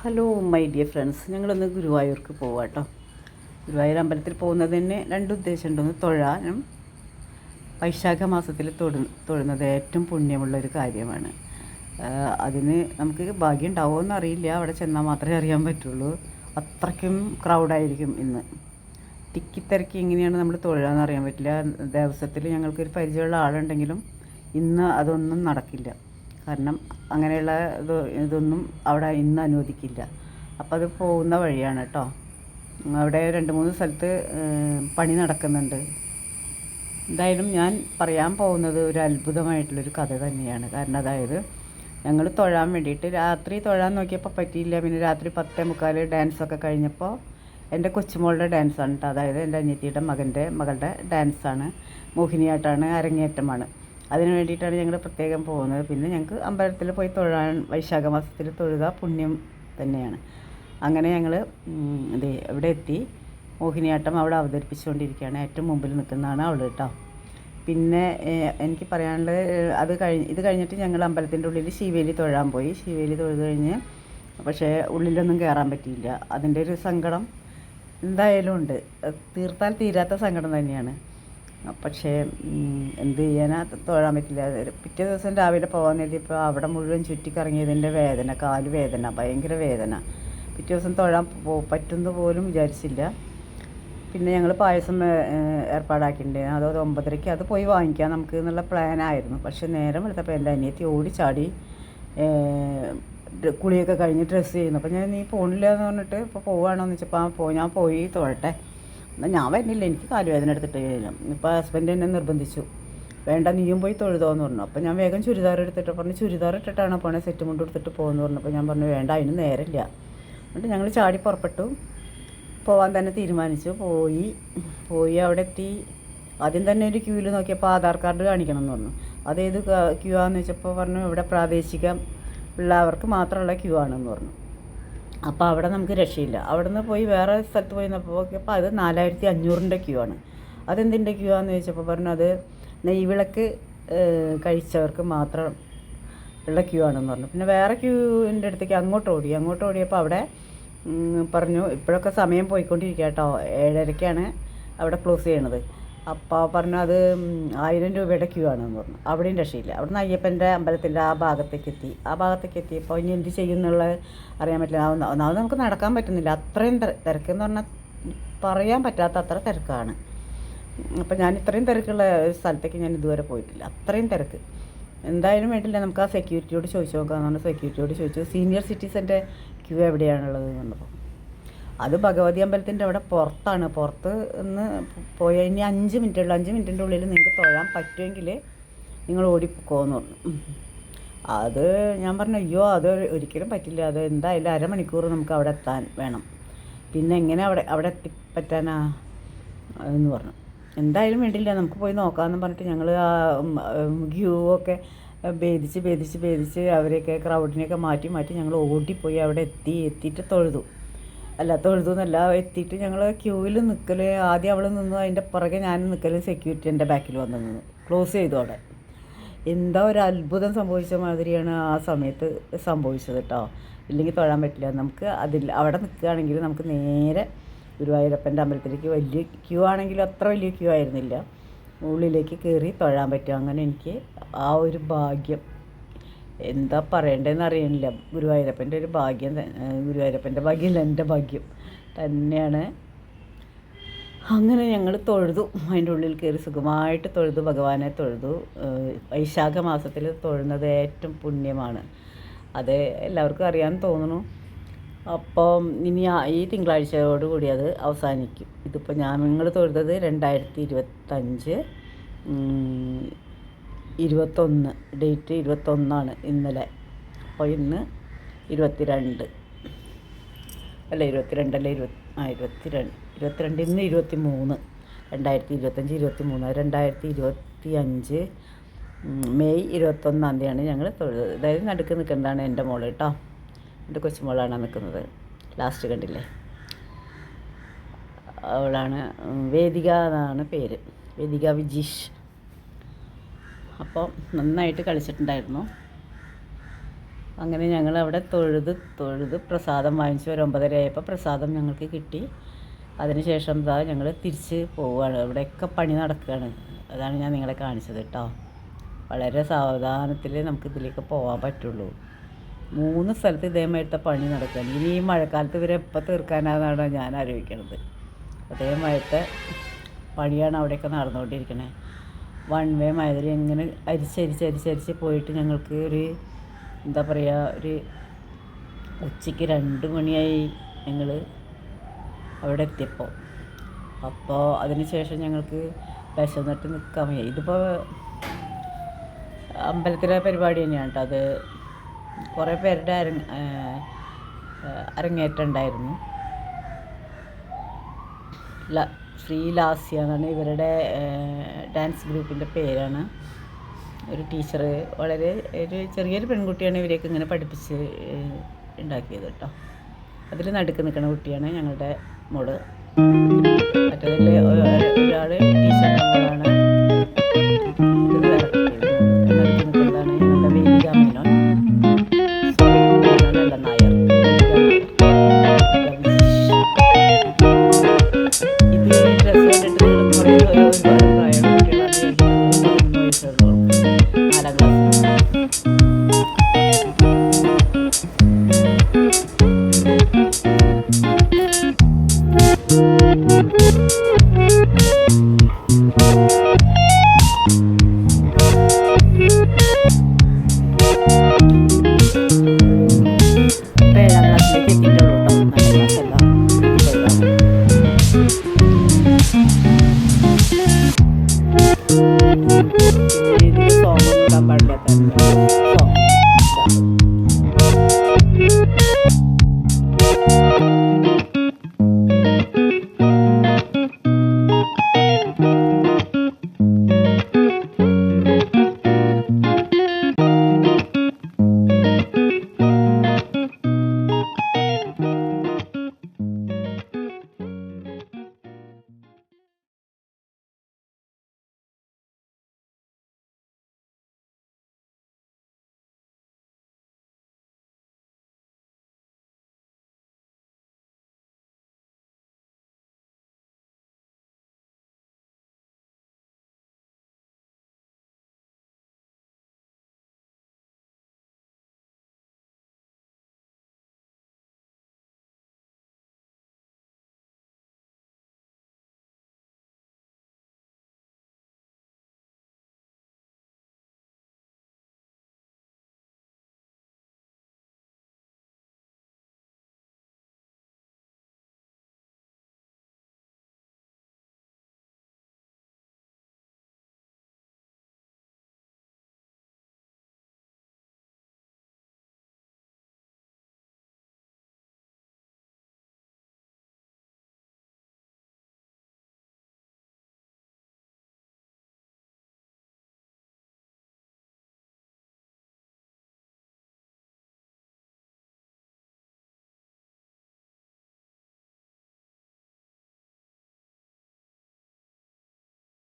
Hello my dear friends ഞങ്ങളൊന്ന് ഗുരുവായൂർക്ക് പോവാം കേട്ടോ ഗുരുവായൂർ അമ്പലത്തിൽ പോകുന്നതിന് രണ്ട് ഉദ്ദേശമുണ്ട് ഒന്ന് തൊഴാനും വൈശാഖ മാസത്തിൽ തൊഴു തൊഴുന്നത് ഏറ്റവും പുണ്യമുള്ള ഒരു കാര്യമാണ്. അതിന് നമുക്ക് ഭാഗ്യം ഉണ്ടാവുമോ അറിയില്ല. അവിടെ ചെന്നാൽ മാത്രമേ അറിയാൻ പറ്റുള്ളൂ. അത്രയ്ക്കും ക്രൗഡായിരിക്കും ഇന്ന്. തിക്കിത്തിരക്കി എങ്ങനെയാണ് നമ്മൾ തൊഴുകയെന്ന് അറിയാൻ പറ്റില്ല. ദേവസ്വത്തിൽ ഞങ്ങൾക്കൊരു പരിചയമുള്ള ആളുണ്ടെങ്കിലും ഇന്ന് അതൊന്നും നടക്കില്ല. കാരണം അങ്ങനെയുള്ള ഇത് ഇതൊന്നും അവിടെ ഇന്ന് അനുവദിക്കില്ല. അപ്പം അത് പോകുന്ന വഴിയാണ് കേട്ടോ അവിടെ രണ്ട് മൂന്ന് സ്ഥലത്ത് പണി നടക്കുന്നുണ്ട്. എന്തായാലും ഞാൻ പറയാൻ പോകുന്നത് ഒരു അത്ഭുതമായിട്ടുള്ളൊരു കഥ തന്നെയാണ്. കാരണം അതായത് ഞങ്ങൾ തൊഴാൻ വേണ്ടിയിട്ട് രാത്രി തൊഴാൻ നോക്കിയപ്പോൾ പറ്റിയില്ല. പിന്നെ രാത്രി പത്തേ മുക്കാൽ ഡാൻസൊക്കെ കഴിഞ്ഞപ്പോൾ എന്റെ കൊച്ചുമോളുടെ ഡാൻസാണ് കേട്ടോ അതായത് എന്റെ അനിയത്തിയുടെ മകന്റെ മകളുടെ ഡാൻസാണ്. മോഹിനിയാട്ടാണ് അരങ്ങേറ്റമാണ്. അതിന് വേണ്ടിയിട്ടാണ് ഞങ്ങൾ പ്രത്യേകം പോകുന്നത്. പിന്നെ ഞങ്ങൾക്ക് അമ്പലത്തിൽ പോയി തൊഴാൻ വൈശാഖ മാസത്തിൽ തൊഴുക പുണ്യം തന്നെയാണ്. അങ്ങനെ ഞങ്ങൾ ഇത് അവിടെ എത്തി. മോഹിനിയാട്ടം അവിടെ അവതരിപ്പിച്ചുകൊണ്ടിരിക്കുകയാണ്. ഏറ്റവും മുമ്പിൽ നിൽക്കുന്നതാണ് അവൾ കേട്ടോ പിന്നെ എനിക്ക് പറയാനുള്ളത് അത് കഴിഞ്ഞ് ഇത് കഴിഞ്ഞിട്ട് ഞങ്ങൾ അമ്പലത്തിന്റെ ഉള്ളിൽ ശിവേലി തൊഴാൻ പോയി. ശിവേലി തൊഴുത് കഴിഞ്ഞ് പക്ഷേ ഉള്ളിലൊന്നും കയറാൻ പറ്റിയില്ല. അതിന്റെ ഒരു സങ്കടം എന്തായാലും ഉണ്ട്. തീർത്താൽ തീരാത്ത സങ്കടം തന്നെയാണ്. പക്ഷേ എന്ത് ചെയ്യാനാ? തൊഴാൻ പറ്റില്ല. പിറ്റേ ദിവസം രാവിലെ പോകാൻ ഇപ്പോൾ അവിടെ മുഴുവൻ ചുറ്റിക്കറങ്ങിയതിന്റെ വേദന കാൽ വേദന ഭയങ്കര വേദന. പിറ്റേ ദിവസം തൊഴാൻ പോ പറ്റുമെന്ന് പോലും വിചാരിച്ചില്ല. പിന്നെ ഞങ്ങൾ പായസം ഏർപ്പാടാക്കിയിട്ടുണ്ടായിരുന്നു അതോ ഒമ്പതരയ്ക്ക് അത് പോയി വാങ്ങിക്കാം നമുക്ക് എന്നുള്ള പ്ലാനായിരുന്നു പക്ഷേ നേരം വെളുത്തപ്പോൾ എന്റെ അനിയത്തി ഓടിച്ചാടി കുളിയൊക്കെ കഴിഞ്ഞ് ഡ്രസ്സ് ചെയ്യുന്നു. അപ്പോൾ ഞാൻ നീ പോണില്ല എന്ന് പറഞ്ഞിട്ട് ഇപ്പോൾ പോവുകയാണോ എന്ന് വെച്ചപ്പോൾ ആ പോ ഞാൻ പോയി തൊഴട്ടെ. എന്നാൽ ഞാൻ വരുന്നില്ല എനിക്ക് കാലുവേദന എടുത്തിട്ട് ഇപ്പോൾ ഹസ്ബൻഡ് എന്നെ നിർബന്ധിച്ചു. വേണ്ട നീയും പോയി തൊഴുതോന്ന് പറഞ്ഞു. അപ്പോൾ ഞാൻ വേഗം ചുരിദാർ എടുത്തിട്ട് പറഞ്ഞു ചുരിദാർ ഇട്ടിട്ടാണ് പോണേ സെറ്റ് മുണ്ട് എടുത്തിട്ട് പോകുമെന്ന് പറഞ്ഞപ്പോൾ ഞാൻ പറഞ്ഞു വേണ്ട അതിന് നേരമില്ല എന്നിട്ട് ഞങ്ങൾ ചാടി പുറപ്പെട്ടു. പോവാൻ തന്നെ തീരുമാനിച്ചു. പോയി പോയി അവിടെ എത്തി. ആദ്യം തന്നെ ഒരു ക്യൂവിൽ നോക്കിയപ്പോൾ ആധാർ കാർഡ് കാണിക്കണം എന്ന് പറഞ്ഞു. അതേത് ക്യൂ ആണെന്ന് വെച്ചപ്പോൾ പറഞ്ഞു ഇവിടെ പ്രാദേശിക ഉള്ളവർക്ക് മാത്രമുള്ള ക്യൂ ആണെന്ന് പറഞ്ഞു. അപ്പോൾ അവിടെ നമുക്ക് രക്ഷയില്ല. അവിടെ നിന്ന് പോയി വേറെ സ്ഥലത്ത് പോയി നോക്കിയപ്പോൾ അത് നാലായിരത്തി അഞ്ഞൂറിന്റെ ക്യൂ ആണ്. അതെന്തിന്റെ ക്യൂ ആണെന്ന് ചോദിച്ചപ്പോൾ പറഞ്ഞു അത് നെയ്വിളക്ക് വിളക്ക് കഴിച്ചവർക്ക് മാത്രം ഉള്ള ക്യൂ ആണെന്ന് പറഞ്ഞു. പിന്നെ വേറെ ക്യൂവിന്റെ അടുത്തേക്ക് അങ്ങോട്ട് ഓടി. അങ്ങോട്ട് ഓടിയപ്പോൾ അവിടെ പറഞ്ഞു ഇപ്പോഴൊക്കെ സമയം പോയിക്കൊണ്ടിരിക്കുക കേട്ടോ ഏഴരയ്ക്കാണ് അവിടെ ക്ലോസ് ചെയ്യണത്. അപ്പോൾ പറഞ്ഞു അത് ആയിരം രൂപയുടെ ക്യൂ ആണെന്ന് പറഞ്ഞു. അവിടെയും രക്ഷയില്ല. അവിടെ നിന്ന് അയ്യപ്പന്റെ അമ്പലത്തിന്റെ ആ ഭാഗത്തേക്ക് എത്തി ആ ഭാഗത്തേക്ക് എത്തിയപ്പോൾ ഇനി എന്ത് ചെയ്യുന്നുള്ള അറിയാൻ പറ്റില്ല. ഒന്നാമത് നമുക്ക് നടക്കാൻ പറ്റുന്നില്ല. അത്രയും തിര- തിരക്കെന്ന് പറഞ്ഞാൽ പറയാൻ പറ്റാത്ത അത്ര തിരക്കാണ്. അപ്പം ഞാൻ ഇത്രയും തിരക്കുള്ള സ്ഥലത്തേക്ക് ഞാൻ ഇതുവരെ പോയിട്ടില്ല. അത്രയും തിരക്ക്. എന്തായാലും വേണ്ടില്ല. നമുക്ക് ആ സെക്യൂരിറ്റിയോട് ചോദിച്ചു നോക്കാം. എന്നാണ് സെക്യൂരിറ്റിയോട് ചോദിച്ചു സീനിയർ സിറ്റിസന്റെ ക്യൂ എവിടെയാണുള്ളത് എന്ന് പറഞ്ഞപ്പോൾ അത് ഭഗവതി അമ്പലത്തിന്റെ അവിടെ പുറത്താണ്. പുറത്ത് നിന്ന് പോയി ഇനി അഞ്ച് മിനിറ്റ് ഉള്ളൂ. അഞ്ച് മിനിറ്റിന്റെ ഉള്ളിൽ നിങ്ങൾക്ക് തൊഴാൻ പറ്റുമെങ്കിൽ നിങ്ങൾ ഓടിപ്പോന്ന് പറഞ്ഞു. അത് ഞാൻ പറഞ്ഞു അയ്യോ അത് ഒരിക്കലും പറ്റില്ല. അത് എന്തായാലും അരമണിക്കൂർ നമുക്ക് അവിടെ എത്താൻ വേണം. പിന്നെ എങ്ങനെ അവിടെ അവിടെ എത്തി പറ്റാനാ എന്ന് പറഞ്ഞു. എന്തായാലും വേണ്ടില്ല. നമുക്ക് പോയി നോക്കാമെന്ന് പറഞ്ഞിട്ട് ഞങ്ങൾ ആ ക്യൂ ഒക്കെ ഭേദിച്ച് ഭേദിച്ച് ഭേദിച്ച് അവരെയൊക്കെ ക്രൗഡിനെയൊക്കെ മാറ്റി മാറ്റി ഞങ്ങൾ ഓടിപ്പോയി അവിടെ എത്തി എത്തിയിട്ട് തൊഴുതു. അല്ല തൊഴുതെന്നല്ല എത്തിയിട്ട് ഞങ്ങൾ ക്യൂവിൽ നിൽക്കൽ ആദ്യം അവൾ നിന്നു അതിന്റെ പുറകെ ഞാൻ നിൽക്കലും സെക്യൂരിറ്റി എന്റെ ബാക്കിൽ വന്ന് നിന്നു. ക്ലോസ് ചെയ്തു അവിടെ. എന്താ ഒരു അത്ഭുതം സംഭവിച്ച മാതിരിയാണ് ആ സമയത്ത് സംഭവിച്ചത് കേട്ടോ ഇല്ലെങ്കിൽ തൊഴാൻ പറ്റില്ല. നമുക്ക് അതിൽ അവിടെ നിൽക്കുകയാണെങ്കിൽ നമുക്ക് നേരെ ഗുരുവായൂരപ്പന്റെ അമ്പലത്തിലേക്ക് വലിയ ക്യൂ ആണെങ്കിലും അത്ര വലിയ ക്യൂ ആയിരുന്നില്ല. ഉള്ളിലേക്ക് കയറി തൊഴാൻ പറ്റും. അങ്ങനെ എനിക്ക് ആ ഒരു ഭാഗ്യം എന്താ പറയണ്ടതെന്ന് അറിയണില്ല. ഗുരുവായൂരപ്പന്റെ ഒരു ഭാഗ്യം ഗുരുവായൂരപ്പന്റെ ഭാഗ്യമല്ല എന്റെ ഭാഗ്യം തന്നെയാണ്. അങ്ങനെ ഞങ്ങൾ തൊഴുതു. അതിന്റെ ഉള്ളിൽ കയറി സുഖമായിട്ട് തൊഴുതു. ഭഗവാനെ തൊഴുതു. വൈശാഖ മാസത്തിൽ തൊഴുന്നത് ഏറ്റവും പുണ്യമാണ്. അത് എല്ലാവർക്കും അറിയാൻ തോന്നുന്നു. അപ്പം ഇനി ഈ തിങ്കളാഴ്ചയോടുകൂടി അത് അവസാനിക്കും. ഇതിപ്പോൾ ഞാൻ നിങ്ങൾ തൊഴുതത് രണ്ടായിരത്തി ഇരുപത്തഞ്ച് ഇരുപത്തൊന്ന് ഡേറ്റ് ഇരുപത്തൊന്നാണ് ഇന്നലെ. അപ്പോൾ ഇന്ന് ഇരുപത്തിരണ്ട്. അല്ല ഇരുപത്തിരണ്ടല്ല ഇരുപത്തി ആ ഇരുപത്തിരണ്ട് ഇരുപത്തിരണ്ട് ഇന്ന് ഇരുപത്തി മൂന്ന് രണ്ടായിരത്തി ഇരുപത്തഞ്ച് ഇരുപത്തി മൂന്ന് രണ്ടായിരത്തി ഇരുപത്തി അഞ്ച് മെയ് ഇരുപത്തൊന്നാം തീയതിയാണ് ഞങ്ങൾ തൊഴിൽ അതായത് നടുക്ക് നിൽക്കുന്നതാണ് എന്റെ മോൾ കേട്ടോ. എന്റെ കൊച്ചുമോളാണ് നിൽക്കുന്നത്. ലാസ്റ്റ് കണ്ടില്ലേ? അവളാണ് വേദിക എന്നാണ് പേര്. വേദിക വിജീഷ്. അപ്പോൾ നന്നായിട്ട് കളിച്ചിട്ടുണ്ടായിരുന്നു. അങ്ങനെ ഞങ്ങൾ അവിടെ തൊഴുത് തൊഴുത് പ്രസാദം വാങ്ങിച്ചു. ഒരു ഒമ്പതര ആയപ്പോൾ പ്രസാദം ഞങ്ങൾക്ക് കിട്ടി. അതിനുശേഷം എന്താ ഞങ്ങൾ തിരിച്ച് പോവുകയാണ്. ഇവിടെയൊക്കെ പണി നടക്കുകയാണ്. അതാണ് ഞാൻ നിങ്ങളെ കാണിച്ചത് കേട്ടോ. വളരെ സാവധാനത്തിൽ നമുക്ക് ഇതിലേക്ക് പോകാൻ പറ്റുള്ളൂ. മൂന്ന് സ്ഥലത്ത് ഇതേമാതിരത്തെ പണി നടക്കുകയാണ് ഇനി ഈ മഴക്കാലത്ത് ഇവരെ എപ്പോൾ തീർക്കാനാണെന്നാണ് ഞാൻ ആലോചിക്കുന്നത് അതേമായിട്ട് പണിയാണ് അവിടെയൊക്കെ നടന്നുകൊണ്ടിരിക്കണേ. വൺ വേ മാതിരി ഇങ്ങനെ അരിച്ചരിച്ച് അരിച്ചരിച്ച് പോയിട്ട് ഞങ്ങൾക്ക് ഒരു എന്താ പറയുക ഒരു ഉച്ചയ്ക്ക് രണ്ട് മണിയായി ഞങ്ങൾ അവിടെ എത്തിയപ്പോൾ അപ്പോൾ അതിന് ശേഷം ഞങ്ങൾക്ക് വിശന്നിട്ട് നിൽക്കാൻ വയ്യ. ഇതിപ്പോൾ അമ്പലത്തിലെ പരിപാടി തന്നെയാണ് കേട്ടോ അത്. കുറേ പേരുടെ അര അരങ്ങേറ്റം ഉണ്ടായിരുന്നു. ശ്രീലാസ്യ എന്നാണ് ഇവരുടെ ഡാൻസ് ഗ്രൂപ്പിന്റെ പേരാണ്. ഒരു ടീച്ചർ വളരെ ഒരു ചെറിയൊരു പെൺകുട്ടിയാണ് ഇവരെയൊക്കെ ഇങ്ങനെ പഠിപ്പിച്ച് ഉണ്ടാക്കിയത് കേട്ടോ. അതിൽ നടുക്ക് നിൽക്കുന്ന കുട്ടിയാണ് ഞങ്ങളുടെ മോൾ. മറ്റേതിൽ ഒരാൾ ടീച്ചർ മോളാണ് ഇത് വേറെ കുട്ടിയാണ്. നടുക്ക് നിൽക്കുന്നതാണ് kita tidur untuk masa-masa